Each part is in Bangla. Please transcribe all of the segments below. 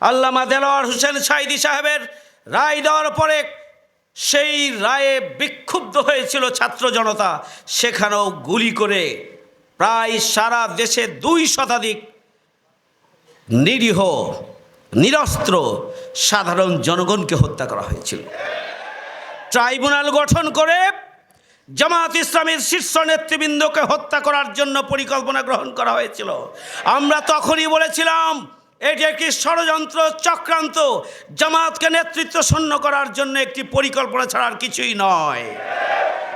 আল্লামা দেলোয়ার হোসেন সাইদি সাহেবের রায় দেওয়ার পরে সেই রায়ে বিক্ষুব্ধ হয়েছিল ছাত্র জনতা। সেখানেও গুলি করে প্রায় সারা দেশে দুই শতাধিক নিরীহ, নিরস্ত্র সাধারণ জনগণকে হত্যা করা হয়েছিল। ট্রাইব্যুনাল গঠন করে জামাত ইসলামের শীর্ষ নেতৃবৃন্দকে হত্যা করার জন্য পরিকল্পনা গ্রহণ করা হয়েছিল। আমরা তখনই বলেছিলাম এটি একটি ষড়যন্ত্র চক্রান্ত। জামাতকে নেতৃত্ব শূন্য করার জন্য একটি পরিকল্পনা ছাড়ার কিছুই নয়।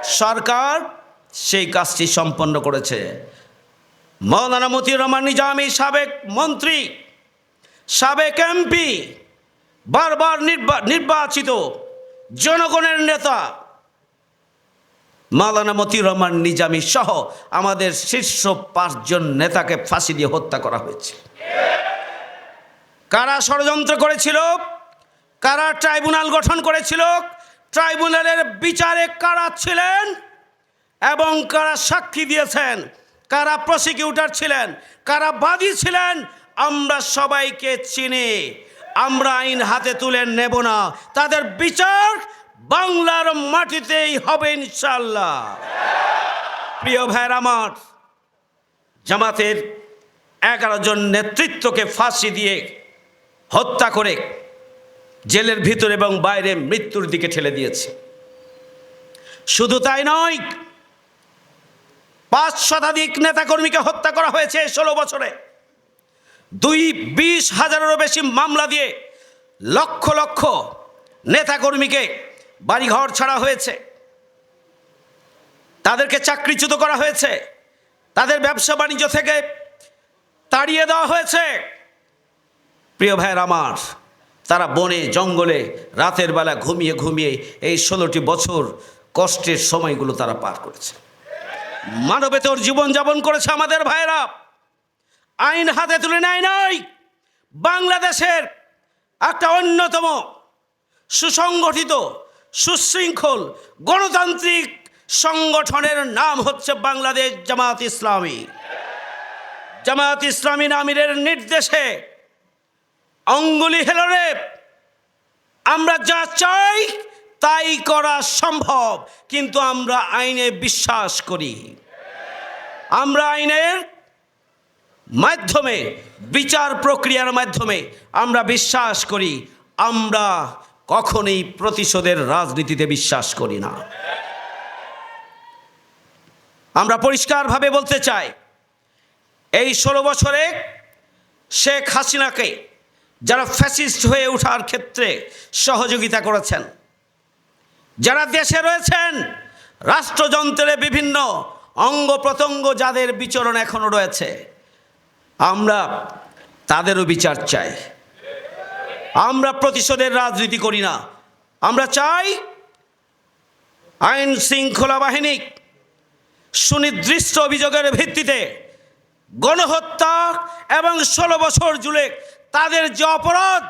সরকার সেই কাজটি সম্পন্ন করেছে। মৌলানা মতিউর রহমান নিজামী সাবেক মন্ত্রী, সাবেক এমপি, বারবার নির্বা- নির্বাচিত জনগণের নেতা মাওলানা মতিউর রহমান নিজামী সহ আমাদের শীর্ষ পাঁচজন নেতাকে ফাঁসি দিয়ে হত্যা করা হয়েছে। কারা ষড়যন্ত্র করেছিল? কারা ট্রাইব্যুনাল গঠন করেছিল? ট্রাইব্যুনালের বিচারে কারা ছিলেন? এবং কারা সাক্ষী দিয়েছেন? কারা প্রসিকিউটর ছিলেন? কারা বাদী ছিলেন? আমরা সবাইকে চিনি। আমরা আইন হাতে তুলে নেব না। তাদের বিচার বাংলার মাটিতেই হবে ইনশাল্লাহ প্রিয় ভাইয়ের আমার, জামাতের এগারো জন নেতৃত্বকে ফাঁসি দিয়ে হত্যা করে জেলের ভিতর এবং বাইরে মৃত্যুর দিকে ঠেলে দিয়েছে। শুধু তাই নয়, পাঁচ শতাধিক নেতাকর্মীকে হত্যা করা হয়েছে ষোলো বছরে। দুই বিশ হাজারেরও বেশি মামলা দিয়ে লক্ষ লক্ষ নেতাকর্মীকে বাড়িঘর ছাড়া হয়েছে। তাদেরকে চাকরিচ্যুত করা হয়েছে। তাদের ব্যবসা বাণিজ্য থেকে তাড়িয়ে দেওয়া হয়েছে। প্রিয় ভাইয়ের আমার, তারা বনে, জঙ্গলে রাতের বেলা ঘুমিয়ে ঘুমিয়ে এই ষোলোটি বছর কষ্টের সময়গুলো তারা পার করেছে। মানবেতর জীবনযাপন করেছে আমাদের ভাইয়েরা। আইন হাতে তুলে নেয় নাই। বাংলাদেশের একটা অন্যতম সুসংগঠিত, সুশৃঙ্খল গণতান্ত্রিক সংগঠনের নাম হচ্ছে বাংলাদেশ জামাত ইসলামী। জামাত ইসলামী নামিরের নির্দেশে অঙ্গুলি হেলরে আমরা যা চাই তাই করা সম্ভব, কিন্তু আমরা আইনে বিশ্বাস করি। আমরা আইনের মাধ্যমে, বিচার প্রক্রিয়ার মাধ্যমে আমরা বিশ্বাস করি, আমরা কখনোই প্রতিশোধের রাজনীতিতে বিশ্বাস করি না। আমরা পরিষ্কারভাবে বলতে চাই, এই ষোলো বছরে শেখ হাসিনাকে যারা ফ্যাসিস্ট হয়ে ওঠার ক্ষেত্রে সহযোগিতা করেছেন, যারা দেশে রয়েছেন রাষ্ট্রযন্ত্রের বিভিন্ন অঙ্গ প্রত্যঙ্গ যাদের বিচরণ এখনও রয়েছে, আমরা তাদেরও বিচার চাই। আমরা প্রতিশোধের রাজনীতি করি না। আমরা চাই আইন শৃঙ্খলা বাহিনী সুনির্দিষ্ট অভিযোগের ভিত্তিতে গণহত্যা এবং ষোলো বছর জুড়ে তাদের যে অপরাধ,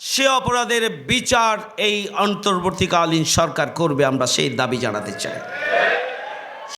সে অপরাধের বিচার এই অন্তর্বর্তীকালীন সরকার করবে, আমরা সেই দাবি জানাতে চাই।